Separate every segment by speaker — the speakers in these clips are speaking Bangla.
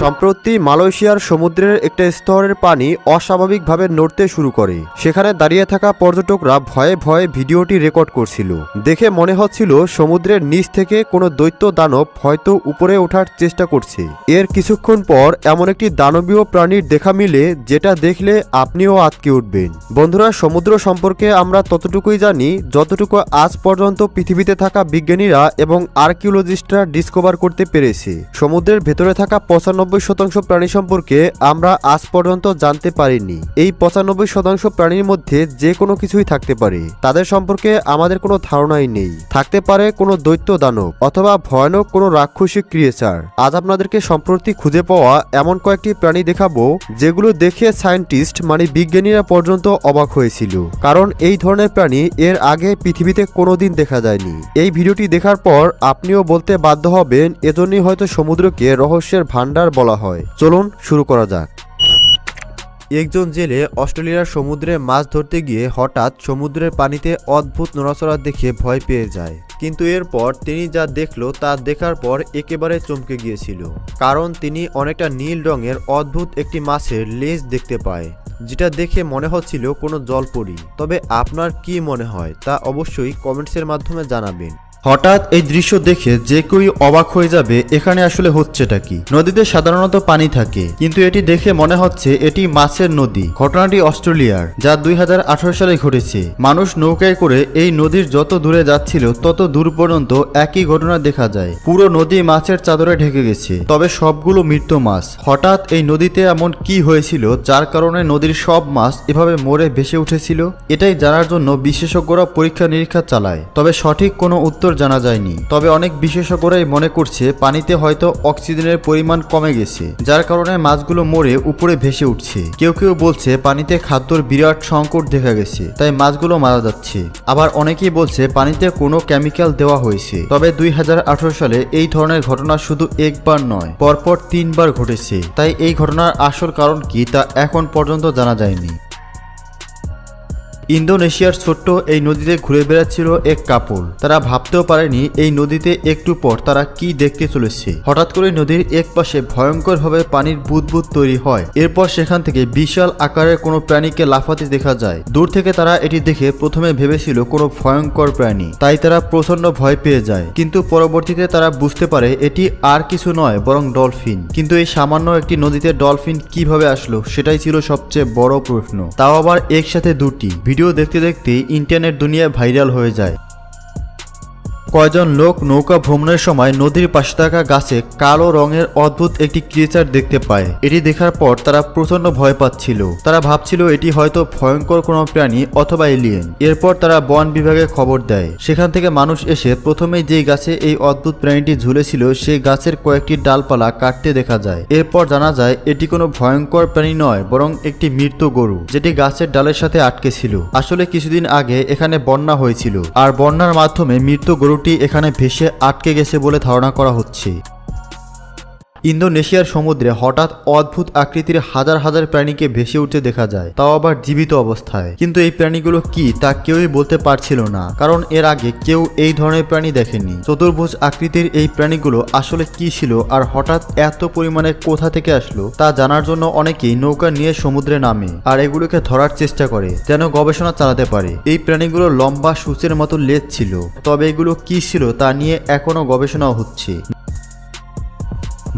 Speaker 1: সম্প্রতি মালয়েশিয়ার সমুদ্রের একটা স্তরের পানি অস্বাভাবিকভাবে নড়তে শুরু করে। সেখানে দাঁড়িয়ে থাকা পর্যটকরা ভয়ে ভয়ে ভিডিওটি রেকর্ড করছিল। দেখে মনে হচ্ছিল সমুদ্রের নিচ থেকে কোনো দৈত্য দানব হয়তো উপরে ওঠার চেষ্টা করছে। এর কিছুক্ষণ পর এমন একটি দানবীয় প্রাণীর দেখা মিলে যেটা দেখলে আপনিও আটকে উঠবেন। বন্ধুরা, সমুদ্র সম্পর্কে আমরা ততটুকুই জানি। যতটুকু আজ পর্যন্ত পৃথিবীতে থাকা বিজ্ঞানীরা এবং আর্কিওলজিস্টরা ডিসকভার করতে পেরেছে। সমুদ্রের ভেতরে থাকা পঁচানব্বই শতাংশ প্রাণী সম্পর্কে আমরা আজ পর্যন্ত জানতে পারিনি। এই পঁচানব্বই শতাংশ প্রাণীর মধ্যে যে কোনো কিছুই থাকতে পারে। তাদের সম্পর্কে আমাদের কোনো ধারণাই নেই। থাকতে পারে কোনো দৈত্য দানব অথবা ভয়ানক কোনো রাক্ষসী ক্রিয়েচার আজ আপনাদেরকে সম্প্রতি খুঁজে পাওয়া এমন কয়েকটি প্রাণী দেখাবো, যেগুলো দেখে সায়েন্টিস্ট মানে বিজ্ঞানীরা পর্যন্ত অবাক হয়েছিল। কারণ এই ধরনের প্রাণী এর আগে পৃথিবীতে কোনোদিন দেখা যায়নি। এই ভিডিওটি দেখার পর আপনিও বলতে বাধ্য হবেন, এজন্যই হয়তো সমুদ্রকে রহস্যের ভান্ডার বলা হয়। চলুন শুরু করা যাক। একজন জেলে অস্ট্রেলিয়ার সমুদ্রে মাছ ধরতে গিয়ে হঠাৎ সমুদ্রের পানিতে অদ্ভুত নড়াচড়া দেখে ভয় পেয়ে যায়। কিন্তু এরপর তিনি যা দেখল তা দেখার পর একেবারে চমকে গিয়েছিল। কারণ তিনি অনেকটা নীল রঙের অদ্ভুত একটি মাছের লেজ দেখতে পায়, যেটা দেখে মনে হচ্ছিল কোনো জলপরি। তবে আপনার কি মনে হয় তা অবশ্যই কমেন্টসের মাধ্যমে জানাবেন। হঠাৎ এই দৃশ্য দেখে যে কেউই অবাক হয়ে যাবে, এখানে আসলে হচ্ছেটা কি? নদীতে সাধারণত পানি থাকে, কিন্তু এটি দেখে মনে হচ্ছে এটি মাছের নদী। ঘটনাটি অস্ট্রেলিয়ার, যা দুই সালে ঘটেছে। মানুষ নৌকায় করে এই নদীর যত দূরে যাচ্ছিল, তত দূর পর্যন্ত একই ঘটনা দেখা যায়। পুরো নদী মাছের চাদরে ঢেকে গেছে, তবে সবগুলো মৃত মাছ। হঠাৎ এই নদীতে এমন কি হয়েছিল, যার কারণে নদীর সব মাছ এভাবে মরে ভেসে উঠেছিল? এটাই জানার জন্য বিশেষজ্ঞরা পরীক্ষা নিরীক্ষা চালায়, তবে সঠিক কোনো উত্তর জানা যায়নি। তবে অনেক বিশেষজ্ঞরাই মনে করছে পানিতে হয়তো অক্সিজেনের পরিমাণ কমে গেছে, যার কারণে মাছগুলো মরে উপরে ভেসে উঠছে। কেউ কেউ বলছে পানিতে খাদ্যর বিরাট সংকট দেখা গেছে, তাই মাছগুলো মারা যাচ্ছে। আবার অনেকেই বলছে পানিতে কোনো কেমিক্যাল দেওয়া হয়েছে। তবে দুই হাজার আঠারো সালে এই ধরনের ঘটনা শুধু একবার নয়, পরপর তিনবার ঘটেছে। তাই এই ঘটনার আসল কারণ কি তা এখন পর্যন্ত জানা যায়নি। ইন্দোনেশিয়ার ছোট্ট এই নদীতে ঘুরে বেড়াচ্ছিল এক কাপল তারা ভাবতেও পারেনি এই নদীতে একটু পর তারা কি দেখতে চলেছে। হঠাৎ করে নদীর এক পাশে ভয়ঙ্করভাবে পানির বুদবুদ তৈরি হয়। এরপর সেখান থেকে বিশাল আকারের কোনো প্রাণীকে লাফাতে দেখা যায়। দূর থেকে তারা এটি দেখে প্রথমে ভেবেছিল কোনো ভয়ঙ্কর প্রাণী। তাই তারা প্রচণ্ড ভয় পেয়ে যায়। কিন্তু পরবর্তীতে তারা বুঝতে পারে এটি আর কিছু নয়, বরং ডলফিন। কিন্তু এই সামান্য একটি নদীতে ডলফিন কীভাবে আসলো, সেটাই ছিল সবচেয়ে বড় প্রশ্ন। তাও আবার একসাথে দুটি। ভিডিও দেখতে দেখতে ইন্টারনেট দুনিয়ায় ভাইরাল হয়ে যায়। কয়জন লোক নৌকা ভ্রমণের সময় নদীর পাশে থাকা গাছে কালো রঙের অদ্ভুত একটি ক্রিয়েচার দেখতে পায়। এটি দেখার পর তারা প্রচণ্ড ভয় পাচ্ছিল। তারা ভাবছিল এটি হয়তো ভয়ঙ্কর কোনো প্রাণী অথবা এলিয়েন এরপর তারা বন বিভাগে খবর দেয়। সেখান থেকে মানুষ এসে প্রথমেই যেই গাছে এই অদ্ভুত প্রাণীটি ঝুলেছিল, সেই গাছের কয়েকটি ডালপালা কাটতে দেখা যায়। এরপর জানা যায়, এটি কোনো ভয়ঙ্কর প্রাণী নয়, বরং একটি মৃত গরু, যেটি গাছের ডালের সাথে আটকে ছিল। আসলে কিছুদিন আগে এখানে বন্যা হয়েছিল। আর বন্যার মাধ্যমে মৃত গরুটি এখানে ভেসে আটকে গেছে বলে ধারণা করা হচ্ছে। ইন্দোনেশিয়ার সমুদ্রে হঠাৎ অদ্ভুত আকৃতির হাজার হাজার প্রাণীকে ভেসে উঠতে দেখা যায়। তাও আবার জীবিত অবস্থায়। কিন্তু এই প্রাণীগুলো কি তা কেউই বলতে পারছিল না, কারণ এর আগে কেউ এই ধরনের প্রাণী দেখেনি। চতুর্ভুজ আকৃতির এই প্রাণীগুলো আসলে কি ছিল আর হঠাৎ এত পরিমাণে কোথা থেকে আসলো, তা জানার জন্য অনেকেই নৌকা নিয়ে সমুদ্রে নামে আর এগুলোকে ধরার চেষ্টা করে, যেন গবেষণা চালাতে পারে। এই প্রাণীগুলো লম্বা সূচের মতো লেজ ছিল, তবে এগুলো কি ছিল তা নিয়ে এখনও গবেষণাও হচ্ছে।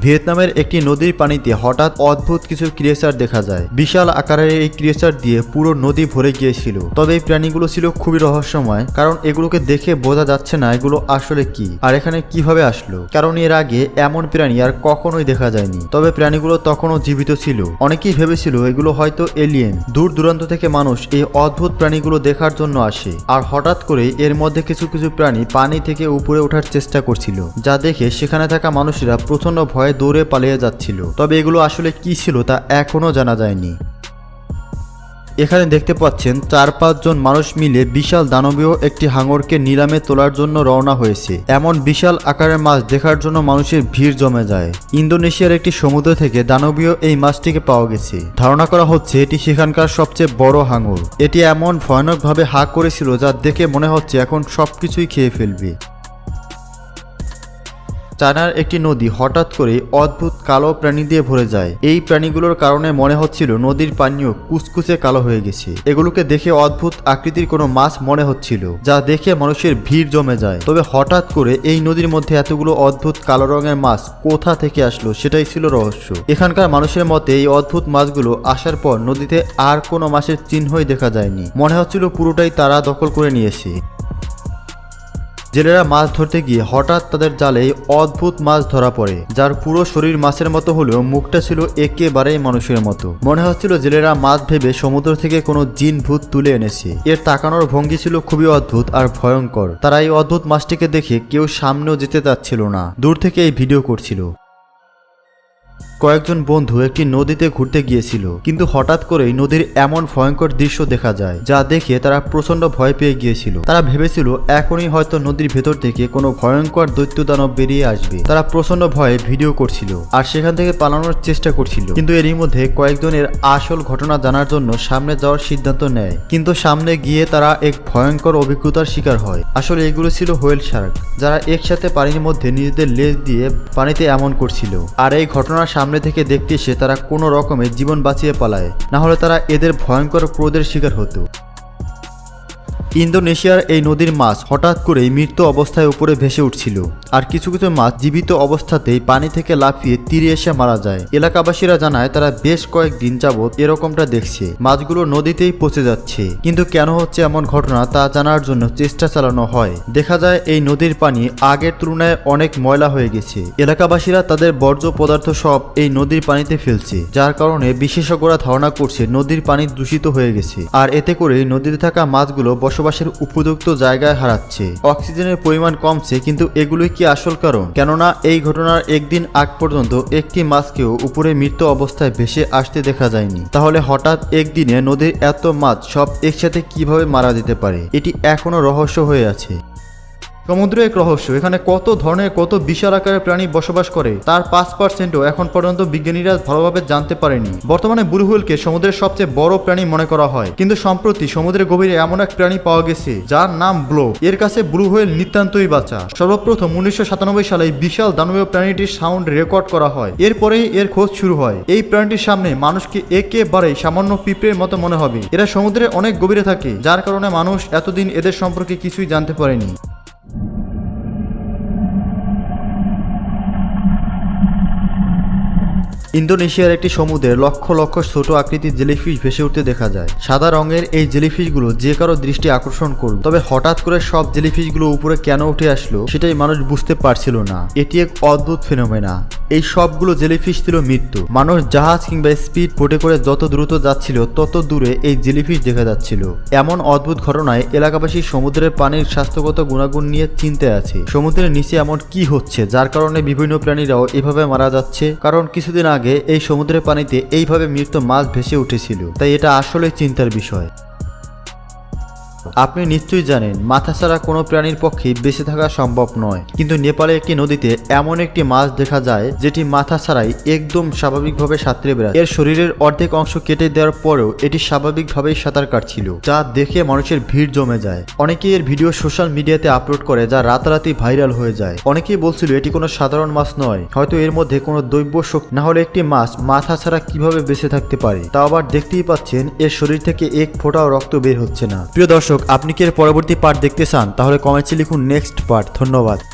Speaker 1: ভিয়েতনামের একটি নদীর পানিতে হঠাৎ অদ্ভুত কিছু ক্রিয়েচার দেখা যায়। বিশাল আকারের এই ক্রিয়েচার দিয়ে পুরো নদী ভরে গিয়েছিল। তবে এই প্রাণীগুলো ছিল খুবই রহস্যময়, কারণ এগুলোকে দেখে বোঝা যাচ্ছে না এগুলো আসলে কি আর এখানে কীভাবে আসলো। কারণ এর আগে এমন প্রাণী আর কখনোই দেখা যায়নি। তবে প্রাণীগুলো তখনও জীবিত ছিল। অনেকেই ভেবেছিল এগুলো হয়তো এলিয়েন। দূর দূরান্ত থেকে মানুষ এই অদ্ভুত প্রাণীগুলো দেখার জন্য আসে। আর হঠাৎ করে এর মধ্যে কিছু কিছু প্রাণী পানি থেকে উপরে ওঠার চেষ্টা করছিল, যা দেখে সেখানে থাকা মানুষেরা প্রচণ্ড ভয়ে দৌড়ে পালিয়ে যাচ্ছিল। তবে এগুলো আসলে কি ছিল তা এখনও জানা যায়নি। এখানে দেখতে পাচ্ছেন, চার পাঁচজন মানুষ মিলে বিশাল দানবীয় একটি হাঙরকে নিলামে তোলার জন্য রওনা হয়েছে। এমন বিশাল আকারের মাছ দেখার জন্য মানুষের ভিড় জমে যায়। ইন্দোনেশিয়ার একটি সমুদ্র থেকে দানবীয় এই মাছটিকে পাওয়া গেছে। ধারণা করা হচ্ছে, এটি সেখানকার সবচেয়ে বড় হাঙর। এটি এমন ভয়ানকভাবে হা করেছিল যা দেখে মনে হচ্ছে এখন সবকিছুই খেয়ে ফেলবে। চায়নার একটি নদী হঠাৎ করে অদ্ভুত কালো প্রাণী দিয়ে ভরে যায়। এই প্রাণীগুলোর কারণে মনে হচ্ছিল নদীর পানীয় কুচকুচে কালো হয়ে গেছে। এগুলোকে দেখে অদ্ভুত আকৃতির কোনো মাছ মনে হচ্ছিল, যা দেখে মানুষের ভিড় জমে যায়। তবে হঠাৎ করে এই নদীর মধ্যে এতগুলো অদ্ভুত কালো রঙের মাছ কোথা থেকে আসলো সেটাই ছিল রহস্য। এখানকার মানুষের মতে এই অদ্ভুত মাছগুলো আসার পর নদীতে আর কোনো মাছের চিহ্নই দেখা যায়নি। মনে হচ্ছিল পুরোটাই তারা দখল করে নিয়েছে। জেলেরা মাছ ধরতে গিয়ে হঠাৎ তাদের জালে অদ্ভুত মাছ ধরা পড়ে, যার পুরো শরীর মাছের মতো হলেও মুখটা ছিল একেবারেই মানুষের মতো। মনে হচ্ছিল জেলেরা মাছ ভেবে সমুদ্র থেকে কোনো জিন ভূত তুলে এনেছে। এর তাকানোর ভঙ্গি ছিল খুবই অদ্ভুত আর ভয়ঙ্কর। তারা এই অদ্ভুত মাছটিকে দেখে কেউ সামনেও যেতে চাচ্ছিল না। দূর থেকে এই ভিডিও করছিল। কয়েকজন বন্ধু একটি নদীতে ঘুরতে গিয়েছিল, কিন্তু হঠাৎ করেই নদীর এমন ভয়ঙ্কর দৃশ্য দেখা যায়, যা দেখে তারা প্রচণ্ড ভয় পেয়ে গিয়েছিল। তারা ভেবেছিল, এখনই হয়তো নদীর ভেতর থেকে কোনো ভয়ঙ্কর দৈত্য দানব বেরিয়ে আসবে। তারা প্রচণ্ড ভয়ে ভিডিও করছিল আর সেখান থেকে পালানোর চেষ্টা করছিল। কিন্তু এরই মধ্যে কয়েকজনের আসল ঘটনা জানার জন্য সামনে যাওয়ার সিদ্ধান্ত নেয়। কিন্তু সামনে গিয়ে তারা এক ভয়ঙ্কর অভিজ্ঞতার শিকার হয়। আসলে এগুলো ছিল হোয়েল শার্ক, যারা একসাথে পানির মধ্যে নিজেদের লেজ দিয়ে পানিতে এমন করছিল। আর এই ঘটনার সামনে থেকে দেখতে এসে তারা কোনো রকমে জীবন বাঁচিয়ে পালায়। না হলে তারা এদের ভয়ঙ্কর ক্রোধের শিকার হতো। ইন্দোনেশিয়ার এই নদীর মাছ হঠাৎ করেই মৃত্যু অবস্থায় উপরে ভেসে উঠছিল। আর কিছু কিছু মাছ জীবিত অবস্থাতেই পানি থেকে লাফিয়ে তীরে এসে মারা যায়। এলাকাবাসীরা জানায়, তারা বেশ কয়েকদিন যাবৎ এরকমটা দেখছে। মাছগুলো নদীতেই পচে যাচ্ছে। কিন্তু কেন হচ্ছে এমন ঘটনা তা জানার জন্য চেষ্টা চালানো হয়। দেখা যায়, এই নদীর পানি আগের তুলনায় অনেক ময়লা হয়ে গেছে। এলাকাবাসীরা তাদের বর্জ্য পদার্থ সব এই নদীর পানিতে ফেলছে, যার কারণে বিশেষজ্ঞরা ধারণা করছে নদীর পানি দূষিত হয়ে গেছে। আর এতে করে নদীতে থাকা মাছগুলো বসবাসের উপযুক্ত জায়গায় হারাচ্ছে। অক্সিজেনের পরিমাণ কমছে, কিন্তু এগুলোই কি আসল কারণ? কেননা, এই ঘটনার একদিন আগ পর্যন্ত একটি মাছকেও উপরে মৃত অবস্থায় ভেসে আসতে দেখা যায়নি। তাহলে হঠাৎ একদিনে নদীর এত মাছ সব একসাথে কীভাবে মারা যেতে পারে? এটি এখনও রহস্য হয়ে আছে। সমুদ্র এক রহস্য, এখানে কত ধরনের, কত বিশাল আকারের প্রাণী বসবাস করে, তার পাঁচ পার্সেন্টও এখন পর্যন্ত বিজ্ঞানীরা ভালোভাবে জানতে পারেনি। বর্তমানে ব্লু হুইলকে সমুদ্রের সবচেয়ে বড় প্রাণী মনে করা হয়, কিন্তু সম্প্রতি সমুদ্রের গভীরে এমন এক প্রাণী পাওয়া গেছে, যার নাম ব্লো। এর কাছে ব্লু হুইল নিতান্তই বাঁচা সর্বপ্রথম উনিশশো সাতানব্বই সালে বিশাল দানবীয় প্রাণীটির সাউন্ড রেকর্ড করা হয়। এরপরেই এর খোঁজ শুরু হয়। এই প্রাণীটির সামনে মানুষকে একেবারেই সামান্য পিঁপড়ের মতো মনে হবে। এরা সমুদ্রে অনেক গভীরে থাকে, যার কারণে মানুষ এতদিন এদের সম্পর্কে কিছুই জানতে পারেনি। ইন্দোনেশিয়ার একটি সমুদ্রে লক্ষ লক্ষ ছোট আকৃতির জেলিফিশ ভেসে উঠতে দেখা যায়। সাদা রঙের এই জেলিফিশগুলো যে কারও দৃষ্টি আকর্ষণ করবে তবে হঠাৎ করে সব জেলিফিশগুলো উপরে কেন উঠে আসলো সেটাই মানুষ বুঝতে পারছিল না। এটি এক অদ্ভুত ফেনোমেনা। এই সবগুলো জেলিফিশ ছিল মৃত্যু। মানুষ জাহাজ কিংবা স্পিড বোটে করে যত দ্রুত যাচ্ছিল, তত দূরে এই জেলিফিশ দেখা যাচ্ছিল। এমন অদ্ভুত ঘটনায় এলাকাবাসী সমুদ্রের পানির স্বাস্থ্যগত গুণাগুণ নিয়ে চিন্তায় আছে। সমুদ্রের নিচে এমন কি হচ্ছে, যার কারণে বিভিন্ন প্রাণীরাও এভাবে মারা যাচ্ছে? কারণ কিছুদিন আগে এই সমুদ্রের পানিতে এইভাবে মৃত মাছ ভেসে উঠেছিল তাই এটা আসলে চিন্তার বিষয়। আপনি নিশ্চয়ই জানেন, মাথা ছাড়া কোনো প্রাণীর পক্ষে বেঁচে থাকা সম্ভব নয়। কিন্তু নেপালে একটি নদীতে এমন একটি মাছ দেখা যায়, যেটি মাথা ছাড়াই একদম স্বাভাবিকভাবে সাঁতরে বেড়ায়। এর শরীরের অর্ধেক অংশ কেটে দেওয়ার পরেও এটি স্বাভাবিকভাবেই সাঁতার কাটছিল, যা দেখে মানুষের ভিড় জমে যায়। অনেকেই এর ভিডিও সোশ্যাল মিডিয়াতে আপলোড করে, যা রাতারাতি ভাইরাল হয়ে যায়। অনেকেই বলছিল, এটি কোনো সাধারণ মাছ নয়। হয়তো এর মধ্যে কোনো দৈব্য শক্তি, না হলে একটি মাছ মাথা ছাড়া কীভাবে বেঁচে থাকতে পারে? তা আবার দেখতেই পাচ্ছেন, এর শরীর থেকে এক ফোঁটাও রক্ত বের হচ্ছে না। প্রিয় দর্শক আপনি কি এর পরবর্তী পার্ট দেখতে চান? তাহলে কমেন্টে লিখুন নেক্সট পার্ট ধন্যবাদ।